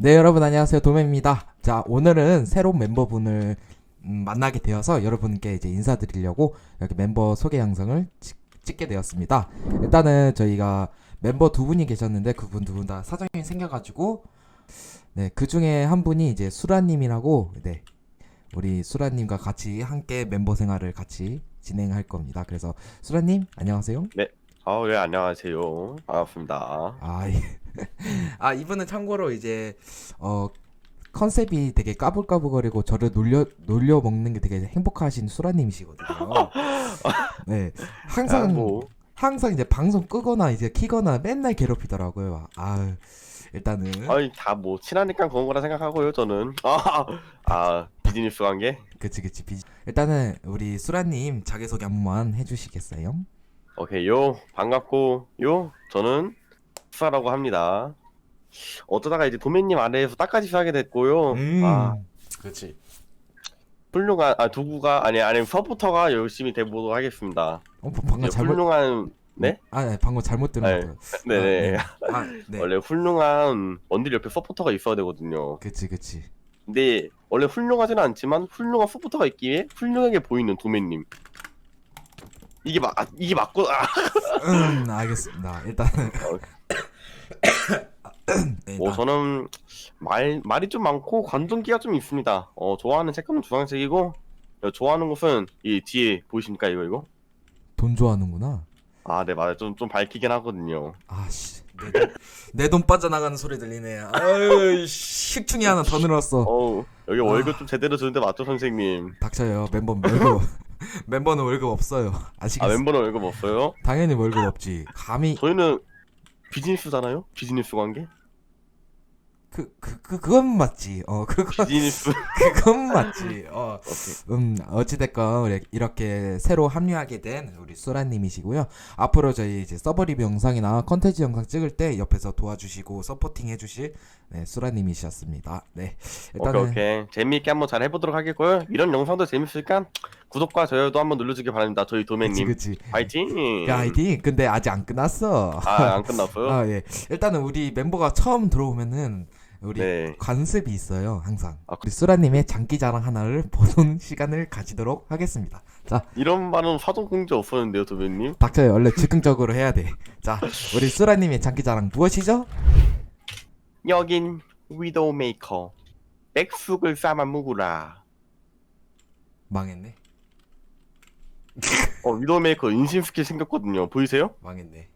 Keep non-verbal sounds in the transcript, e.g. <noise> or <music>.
네, 여러분 안녕하세요. 도매입니다. 자, 오늘은 새로운 멤버분을 음, 만나게 되어서 여러분께 이제 인사드리려고 이렇게 멤버 소개 영상을 찍, 찍게 되었습니다. 일단은 저희가 멤버 두 분이 계셨는데 그분 두 분 다 사정이 생겨가지고 네, 그 중에 한 분이 이제 수라님이라고 네, 우리 수라님과 같이 함께 멤버 생활을 같이 진행할 겁니다. 그래서 수라님 안녕하세요. 아, 네, 안녕하세요. 반갑습니다. 아, 예. <laughs> 아 이분은 참고로 이제 어 컨셉이 되게 까불까불거리고 저를 놀려 놀려 먹는 게 되게 행복하신 수라님이시거든요. <laughs> 네, 항상 아, 뭐, 항상 이제 방송 끄거나 이제 키거나 맨날 괴롭히더라고요. 아 일단은 아니, 다 뭐, 친하니까 그런 거라 생각하고요, 저는. 아, 아, 비즈니스 관계? 그치 그치 비... 일단은 우리 수라님 자기소개 한 번만 해주시겠어요? 오케이, 요, 반갑고, 요, 저는 수사라고 합니다. 어쩌다가 이제 도매님 아래에서 딱까지 하게 됐고요. 음, 아, 그치. 훌륭한, 아, 두구가, 아니, 아니, 서포터가 열심히 돼보도록 하겠습니다. 어 방금 이제 잘못 훌륭한, 네? 아 네, 방금 잘못 들은 네. 것 같아요. 네네. <laughs> 아, 네. 원래 훌륭한 원딜 옆에 서포터가 있어야 되거든요. 그치 그치. 근데 원래 훌륭하지는 않지만 훌륭한 서포터가 있기에 훌륭하게 보이는 도매님. 이게 막 아, 이게 맞고 아, 음 알겠습니다. 일단은 <coughs> 네, 뭐 일단- 저는 말 말이 좀 많고 관종기가 좀 있습니다. 어 좋아하는 색깔은 주황색이고 어, 좋아하는 곳은 이 뒤에 보이십니까 이거 이거? 돈 좋아하는구나. 아 네 맞아요 좀 좀 밝히긴 하거든요. 아씨 내 돈 빠져나가는 소리 들리네. 아유 식충이 하나 더 늘었어. 어우 여기 아. 월급 좀 제대로 주는데 맞죠 선생님? 닥쳐요. 멤버 월급 <laughs> <laughs> 멤버는 월급 없어요. <laughs> 아 아시겠어요? 멤버는 월급 없어요? 당연히 월급 없지. 감히 저희는 비즈니스잖아요? 비즈니스 관계? 그 그 그 그건 맞지. 어 <laughs> 그건 비즈니스 그건 맞지. 어. 음, 어찌됐건 우리 이렇게 새로 합류하게 된 우리 소라님이시고요. 앞으로 저희 이제 서버 리뷰 영상이나 컨텐츠 영상 찍을 때 옆에서 도와주시고 서포팅 해주실 네, 소라님이셨습니다. 네, 일단은 오케이 오케이 재미있게 한번 잘 해보도록 하겠고요 이런 영상도 재밌으니까 구독과 좋아요도 한번 눌러주길 바랍니다 저희 그치 도매님 그치. 파이팅 그 아이디 근데 아직 안 끝났어. 아안 끝났어요? 아 <laughs> 예. 일단은 우리 멤버가 처음 들어오면은 우리 네. 관습이 있어요 항상. 아, 우리 소라님의 장기 자랑 하나를 <laughs> 보는 시간을 가지도록 하겠습니다. 자, 이런 말은 사전 공지 없었는데요 도매님 닥쳐요. 원래 즉흥적으로 해야 돼. 자, 우리 소라님의 장기 자랑 무엇이죠? 여긴 위도우 메이커 백숙을 싸만 묵으라 망했네. 어 위도우 메이커 인신 스킬 생겼거든요 보이세요? 망했네.